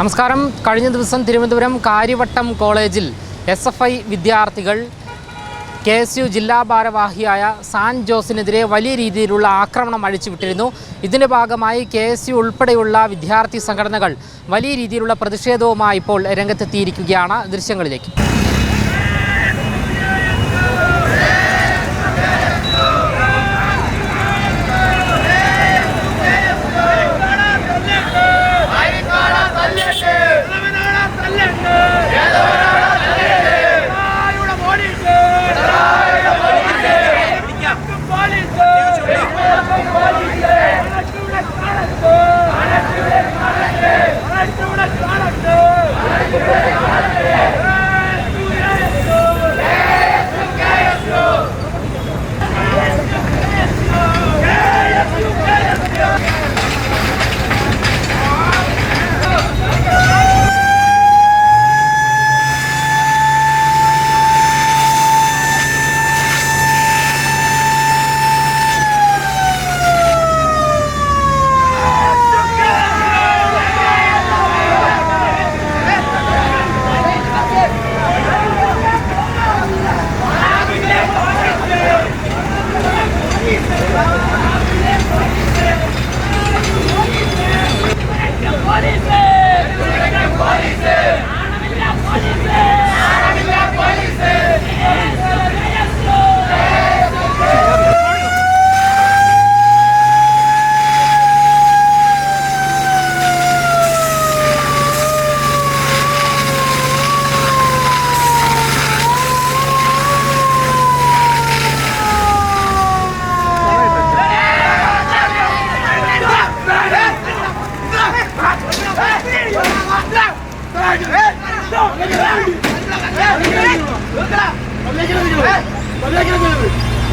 നമസ്കാരം. കഴിഞ്ഞ ദിവസം തിരുവനന്തപുരം കാര്യവട്ടം കോളേജിൽ എസ് എഫ് ഐ വിദ്യാർത്ഥികൾ കെ എസ് യു ജില്ലാ ഭാരവാഹിയായ സാൻ ജോസിനെതിരെ വലിയ രീതിയിലുള്ള ആക്രമണം അഴിച്ചുവിട്ടിരുന്നു. ഇതിന്റെ ഭാഗമായി കെ എസ് യു ഉൾപ്പെടെയുള്ള വിദ്യാർത്ഥി സംഘടനകൾ വലിയ രീതിയിലുള്ള പ്രതിഷേധവുമായി ഇപ്പോൾ രംഗത്തെത്തിയിരിക്കുകയാണ് ദൃശ്യങ്ങളിലേക്ക്.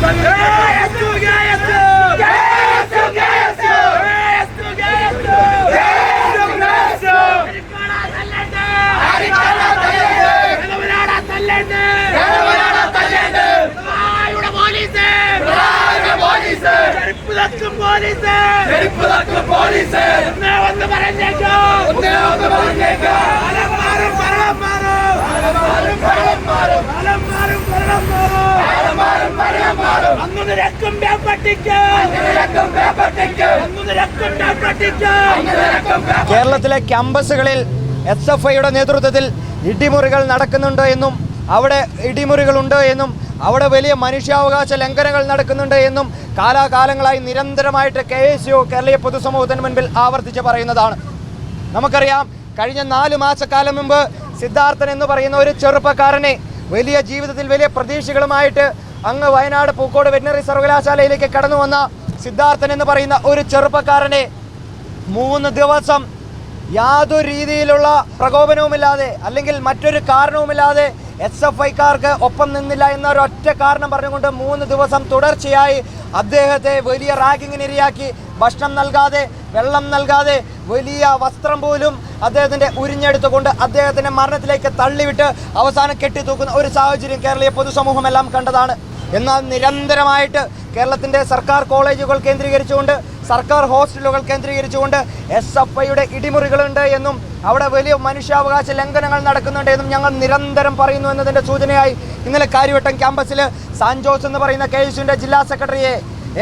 പോലീസ് അന്നു നിരക്കും കേരളത്തിലെ ക്യാമ്പസുകളിൽ എസ് എഫ് ഐയുടെ നേതൃത്വത്തിൽ ഇടിമുറികൾ നടക്കുന്നുണ്ട് എന്നും അവിടെ ഇടിമുറികളുണ്ട് എന്നും അവിടെ വലിയ മനുഷ്യാവകാശ ലംഘനങ്ങൾ നടക്കുന്നുണ്ട് എന്നും കാലാകാലങ്ങളായി നിരന്തരമായിട്ട് കെ എസ് യു കേരളീയ പൊതുസമൂഹത്തിന് മുൻപിൽ ആവർത്തിച്ച് പറയുന്നതാണ്. നമുക്കറിയാം കഴിഞ്ഞ നാല് മാസക്കാലം മുമ്പ് സിദ്ധാർത്ഥൻ എന്ന് പറയുന്ന ഒരു ചെറുപ്പക്കാരനെ വലിയ ജീവിതത്തിൽ വലിയ പ്രതീക്ഷകളുമായിട്ട് അങ്ങ് വയനാട് പൂക്കോട് വെറ്റിനറി സർവകലാശാലയിലേക്ക് കടന്നു വന്ന സിദ്ധാർത്ഥൻ എന്ന് പറയുന്ന ഒരു ചെറുപ്പക്കാരനെ മൂന്ന് ദിവസം യാതൊരു രീതിയിലുള്ള പ്രകോപനവുമില്ലാതെ അല്ലെങ്കിൽ മറ്റൊരു കാരണവുമില്ലാതെ എസ് എഫ് ഐക്കാർക്ക് ഒപ്പം നിന്നില്ല എന്ന ഒരൊറ്റ കാരണം പറഞ്ഞുകൊണ്ട് മൂന്ന് ദിവസം തുടർച്ചയായി അദ്ദേഹത്തെ വലിയ റാഗിങ്ങിന് ഇരയാക്കി ഭക്ഷണം നൽകാതെ വെള്ളം നൽകാതെ വലിയ വസ്ത്രം പോലും അദ്ദേഹത്തിന്റെ ഉരിഞ്ഞെടുത്തുകൊണ്ട് അദ്ദേഹത്തിന്റെ മരണത്തിലേക്ക് തള്ളിവിട്ട് അവസാനം കെട്ടിത്തൂക്കുന്ന ഒരു സാഹചര്യം കേരളീയ പൊതുസമൂഹമെല്ലാം കണ്ടതാണ്. എന്നാൽ നിരന്തരമായിട്ട് കേരളത്തിന്റെ സർക്കാർ കോളേജുകൾ കേന്ദ്രീകരിച്ചുകൊണ്ട് സർക്കാർ ഹോസ്റ്റലുകൾ കേന്ദ്രീകരിച്ചുകൊണ്ട് എസ് എഫ് ഐയുടെ ഇടിമുറികളുണ്ട് എന്നും അവിടെ വലിയ മനുഷ്യാവകാശ ലംഘനങ്ങൾ നടക്കുന്നുണ്ട് എന്നും ഞങ്ങൾ നിരന്തരം പറയുന്നു എന്നതിന്റെ സൂചനയായി ഇന്നലെ കാര്യവട്ടം ക്യാമ്പസിൽ സാൻജോസ് എന്ന് പറയുന്ന കെ യുസിന്റെ ജില്ലാ സെക്രട്ടറിയെ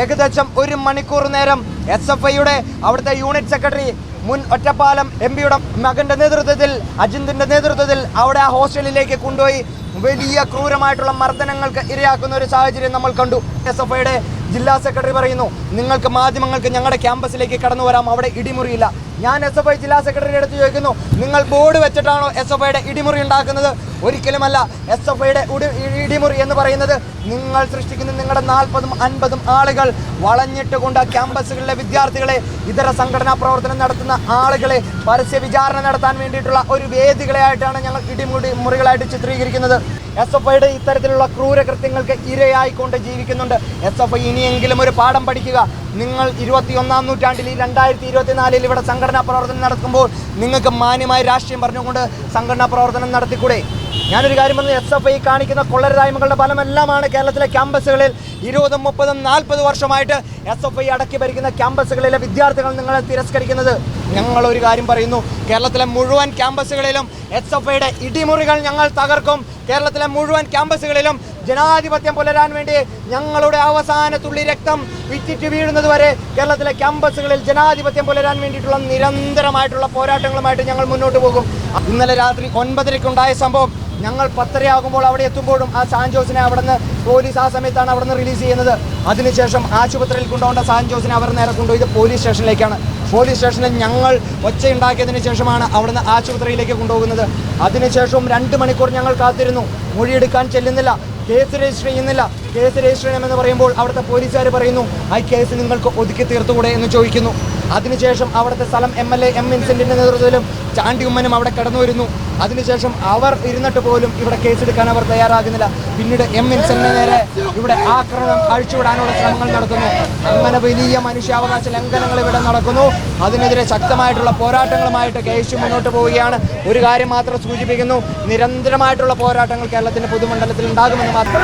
ഏകദേശം ഒരു മണിക്കൂർ നേരം എസ് എഫ് ഐയുടെ അവിടുത്തെ യൂണിറ്റ് സെക്രട്ടറി മുൻ ഒറ്റപ്പാലം എം പിയുടെ മകന്റെ നേതൃത്വത്തിൽ അജിന്തിന്റെ നേതൃത്വത്തിൽ അവിടെ ആ ഹോസ്റ്റലിലേക്ക് കൊണ്ടുപോയി വലിയ ക്രൂരമായിട്ടുള്ള മർദ്ദനങ്ങൾക്ക് ഇരയാക്കുന്ന ഒരു സാഹചര്യം നമ്മൾ കണ്ടു. എസ് എഫ് ഐയുടെ ജില്ലാ സെക്രട്ടറി പറയുന്നു നിങ്ങൾക്ക് മാധ്യമങ്ങൾക്ക് ഞങ്ങളുടെ ക്യാമ്പസിലേക്ക് കടന്നു വരാം അവിടെ ഇടിമുറിയില്ല. ഞാൻ എസ് എഫ് ഐ ജില്ലാ സെക്രട്ടറിയുടെ അടുത്ത് ചോദിക്കുന്നു നിങ്ങൾ ബോർഡ് വെച്ചിട്ടാണോ എസ് എഫ് ഐയുടെ ഇടിമുറി ഉണ്ടാക്കുന്നത്? ഒരിക്കലുമല്ല എസ് എഫ് ഐയുടെ ഇടിമുറി എന്ന് പറയുന്നത് നിങ്ങൾ സൃഷ്ടിക്കുന്ന നിങ്ങളുടെ നാൽപ്പതും അൻപതും ആളുകൾ വളഞ്ഞിട്ട് കൊണ്ട് ക്യാമ്പസുകളിലെ വിദ്യാർത്ഥികളെ ഇതര സംഘടനാ പ്രവർത്തനം നടത്തുന്ന ആളുകളെ പരസ്യ വിചാരണ നടത്താൻ വേണ്ടിയിട്ടുള്ള ഒരു വേദികളെയായിട്ടാണ് ഞങ്ങൾ ഇടിമുടി മുറികളായിട്ട് ചിത്രീകരിക്കുന്നത്. എസ് എഫ് ഐയുടെ ഇത്തരത്തിലുള്ള ക്രൂരകൃത്യങ്ങൾക്ക് ഇരയായിക്കൊണ്ട് ജീവിക്കുന്നുണ്ട്. എസ് എഫ് ഐ ഇനിയെങ്കിലും ഒരു പാഠം പഠിക്കുക. നിങ്ങൾ ഇരുപത്തിയൊന്നാം നൂറ്റാണ്ടിൽ ഈ രണ്ടായിരത്തി ഇരുപത്തിനാലിൽ ഇവിടെ സംഘടനാ പ്രവർത്തനം നടക്കുമ്പോൾ നിങ്ങൾക്ക് മാന്യമായ രാഷ്ട്രീയം പറഞ്ഞുകൊണ്ട് സംഘടനാ പ്രവർത്തനം നടത്തിക്കൂടെ? ഞാനൊരു കാര്യം പറഞ്ഞു എസ് എഫ് ഐ കാണിക്കുന്ന കൊള്ളരുതായ്മകളുടെ ഫലമെല്ലാമാണ് കേരളത്തിലെ ക്യാമ്പസുകളിൽ ഇരുപതും മുപ്പതും നാൽപ്പത് വർഷമായിട്ട് എസ് എഫ് ഐ അടക്കി ഭരിക്കുന്ന ക്യാമ്പസുകളിലെ വിദ്യാർത്ഥികൾ നിങ്ങളെ തിരസ്കരിക്കുന്നത്. ഞങ്ങളൊരു കാര്യം പറയുന്നു കേരളത്തിലെ മുഴുവൻ ക്യാമ്പസുകളിലും എസ് എഫ് ഐയുടെ ഇടിമുറികൾ ഞങ്ങൾ തകർക്കും. കേരളത്തിലെ മുഴുവൻ ക്യാമ്പസുകളിലും ജനാധിപത്യം പുലരാൻ വേണ്ടി ഞങ്ങളുടെ അവസാന തുള്ളി രക്തം വിറ്റിറ്റ് വീഴുന്നത് വരെ കേരളത്തിലെ ക്യാമ്പസുകളിൽ ജനാധിപത്യം പുലരാൻ വേണ്ടിയിട്ടുള്ള നിരന്തരമായിട്ടുള്ള പോരാട്ടങ്ങളുമായിട്ട് ഞങ്ങൾ മുന്നോട്ട് പോകും. ഇന്നലെ രാത്രി ഒൻപതരയ്ക്കുണ്ടായ സംഭവം. ഞങ്ങൾ പത്തരയാകുമ്പോൾ അവിടെ എത്തുമ്പോഴും ആ സാൻജോസിനെ അവിടുന്ന് പോലീസ് ആ സമയത്താണ് അവിടുന്ന് റിലീസ് ചെയ്യുന്നത്. അതിനുശേഷം ആശുപത്രിയിൽ കൊണ്ടുപോകേണ്ട സാൻജോസിനെ അവർ നേരെ കൊണ്ടുപോയത് പോലീസ് സ്റ്റേഷനിലേക്കാണ്. പോലീസ് സ്റ്റേഷനിൽ ഞങ്ങൾ ഒച്ചയുണ്ടാക്കിയതിന് ശേഷമാണ് അവിടുന്ന് ആശുപത്രിയിലേക്ക് കൊണ്ടുപോകുന്നത്. അതിനുശേഷവും രണ്ട് മണിക്കൂർ ഞങ്ങൾ കാത്തിരുന്നു. മൊഴിയെടുക്കാൻ ചെല്ലുന്നില്ല. കേസ് രജിസ്റ്റർ ചെയ്യുന്നില്ല. കേസ് രജിസ്റ്റർ ചെയ്യണമെന്ന് പറയുമ്പോൾ അവിടുത്തെ പോലീസുകാർ പറയുന്നു ആ കേസ് നിങ്ങൾക്ക് ഒതുക്കി തീർത്തുകൂടെ? എന്ന് ചോദിക്കുന്നു. അതിനുശേഷം അവിടുത്തെ സ്ഥലം എം എൽ എ എം വിൻസെന്റിന്റെ നേതൃത്വത്തിലും ചാണ്ടി ഉമ്മനും അവിടെ കടന്നു വരുന്നു. അതിനുശേഷം അവർ ഇരുന്നിട്ട് പോലും ഇവിടെ കേസെടുക്കാൻ അവർ തയ്യാറാകുന്നില്ല. പിന്നീട് എം വിൻസെന്റിന് നേരെ ഇവിടെ ആക്രമണം അഴിച്ചുവിടാനുള്ള ശ്രമങ്ങൾ നടത്തുന്നു അങ്ങനെ വലിയ മനുഷ്യാവകാശ ലംഘനങ്ങൾ ഇവിടെ നടക്കുന്നു. അതിനെതിരെ ശക്തമായിട്ടുള്ള പോരാട്ടങ്ങളുമായിട്ട് കേസ് മുന്നോട്ട് പോവുകയാണ്. ഒരു കാര്യം മാത്രം സൂചിപ്പിക്കുന്നു. നിരന്തരമായിട്ടുള്ള പോരാട്ടങ്ങൾ കേരളത്തിന്റെ പൊതുമണ്ഡലത്തിൽ ഉണ്ടാകുമെന്ന് മാത്രം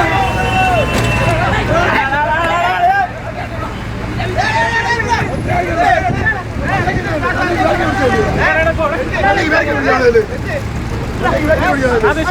రాబడి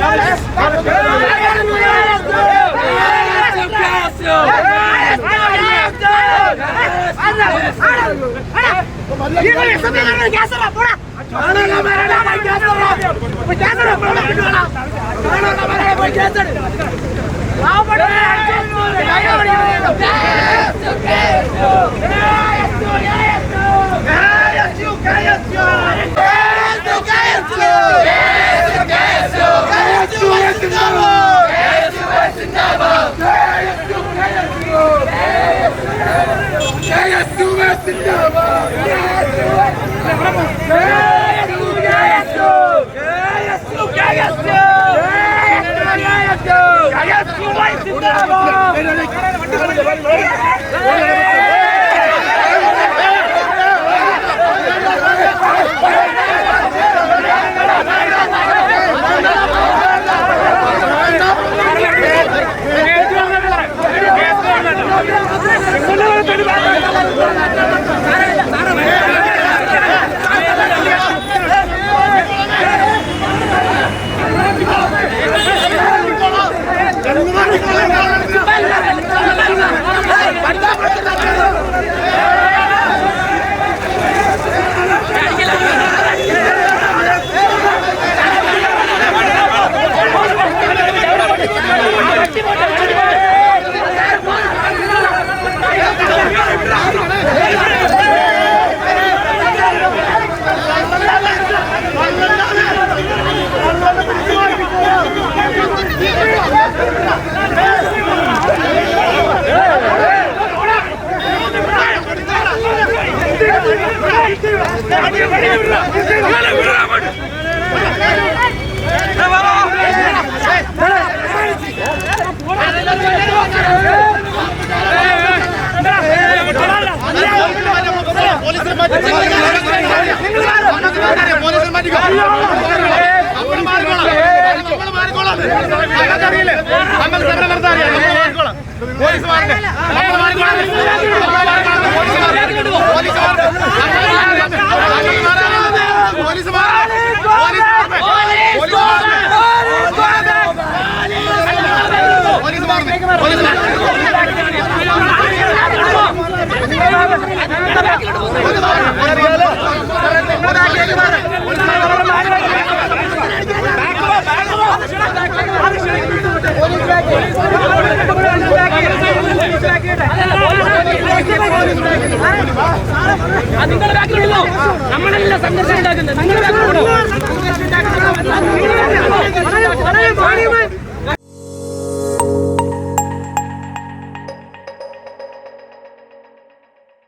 Let it പോലീസിന് മാറ്റി പോലീസിന് മാറ്റി നിങ്ങളുടെ ബാക്കിലുള്ളോ നമ്മളല്ല സംഘർഷം ഉണ്ടാക്കുന്നത്. നിങ്ങളുടെ ബാക്കിലുള്ളോ